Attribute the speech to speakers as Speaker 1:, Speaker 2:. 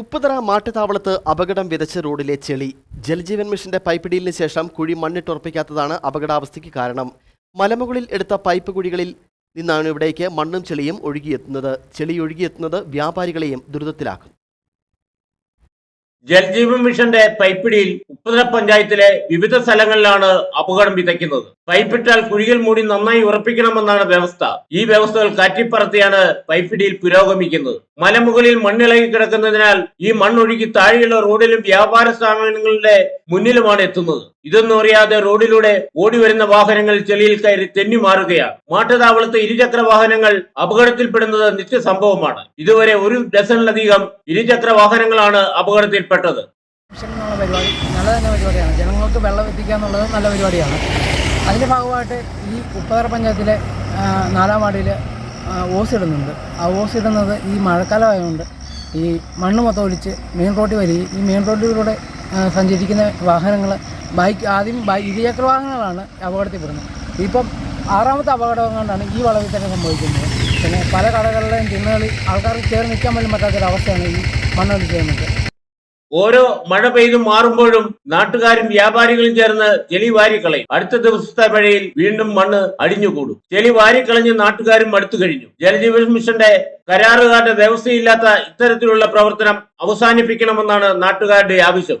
Speaker 1: ഉപ്പുതറ മാട്ടുതാവളത്ത് അപകടം വിതച്ച റോഡിലെ ചെളി. ജലജീവൻ മിഷന്റെ പൈപ്പിടിയിലിന് ശേഷം കുഴി മണ്ണിട്ടുറപ്പിക്കാത്തതാണ് അപകടാവസ്ഥയ്ക്ക് കാരണം. മലമുകളിൽ എടുത്ത പൈപ്പ് കുഴികളിൽ നിന്നാണ് ഇവിടേക്ക് മണ്ണും ചെളിയും ഒഴുകിയെത്തുന്നത്. ചെളി ഒഴുകിയെത്തുന്നത് വ്യാപാരികളെയും ദുരിതത്തിലാക്കും
Speaker 2: ജൽജീവൻ മിഷന്റെ പൈപ്പിടിയിൽ ഉപ്പുതല പഞ്ചായത്തിലെ വിവിധ സ്ഥലങ്ങളിലാണ് അപകടം വിതയ്ക്കുന്നത്. പൈപ്പിട്ടാൽ കുഴികൾ മൂടി നന്നായി ഉറപ്പിക്കണമെന്നാണ് വ്യവസ്ഥ. ഈ വ്യവസ്ഥകൾ കാറ്റിപ്പറത്തിയാണ് പൈപ്പിടിയിൽ പുരോഗമിക്കുന്നത്. മലമുകളിൽ മണ്ണിളകി കിടക്കുന്നതിനാൽ ഈ മണ്ണൊഴുകി താഴെയുള്ള റോഡിലും വ്യാപാര സ്ഥാപനങ്ങളുടെ മുന്നിലുമാണ് എത്തുന്നത്. ഇതൊന്നും അറിയാതെ റോഡിലൂടെ ഓടി വരുന്ന വാഹനങ്ങൾ ചെളിയിൽ കയറി തെന്നി മാറുകയാണ്. മാട്ടുതാവളത്ത് ഇരുചക്ര വാഹനങ്ങൾ അപകടത്തിൽപ്പെടുന്നത് നിത്യസംഭവമാണ്. ഇതുവരെ ഒരു ഡസണിലധികം ഇരുചക്ര വാഹനങ്ങളാണ് അപകടത്തിൽപ്പെട്ടത്.
Speaker 3: നല്ല ജനങ്ങൾക്ക് വെള്ളം എത്തിക്കുക എന്നുള്ളത് നല്ല പരിപാടിയാണ്. അതിന്റെ ഭാഗമായിട്ട് ഈ ഉപ്പതറ പഞ്ചായത്തിലെ നാലാം വാർഡിൽ ഓസ് ഇടുന്നുണ്ട്. ആ ഓസ് ഇടുന്നത് ഈ മഴക്കാലമായതുകൊണ്ട് ഈ മണ്ണ് മൊത്തം ഒലിച്ച് മെയിൻ റോഡിൽ വരികയും ഈ മെയിൻ റോഡിലൂടെ സഞ്ചരിക്കുന്ന വാഹനങ്ങൾ ബൈക്ക് ആദ്യം ബൈ ഇരുചക്ര വാഹനങ്ങളാണ് അപകടത്തിൽപ്പെടുന്നത്. ഇപ്പം ആറാമത്തെ അപകടം കൊണ്ടാണ് ഈ വളവിൽ തന്നെ സംഭവിക്കുന്നത്. പിന്നെ പല കടകളിലെയും തിന്നുകളിൽ ആൾക്കാർക്ക് ചേർന്ന് നിൽക്കാൻ പോലും പറ്റാത്തൊരവസ്ഥയാണ് ഈ മണ്ണൊലി ചെയ്യുന്നത്.
Speaker 2: ഓരോ മഴ പെയ്തു മാറുമ്പോഴും നാട്ടുകാരും വ്യാപാരികളും ചേർന്ന് ചെളി വാരിക്കളയും അടുത്ത ദിവസത്തെ മഴയിൽ വീണ്ടും മണ്ണ് അടിഞ്ഞുകൂടും. ചെളി വാരിക്കളഞ്ഞ് നാട്ടുകാരും അടുത്തു കഴിഞ്ഞു. ജലജീവൻ മിഷന്റെ കരാറുകാരുടെ വ്യവസ്ഥയില്ലാത്ത ഇത്തരത്തിലുള്ള പ്രവർത്തനം അവസാനിപ്പിക്കണമെന്നാണ് നാട്ടുകാരുടെ ആവശ്യം.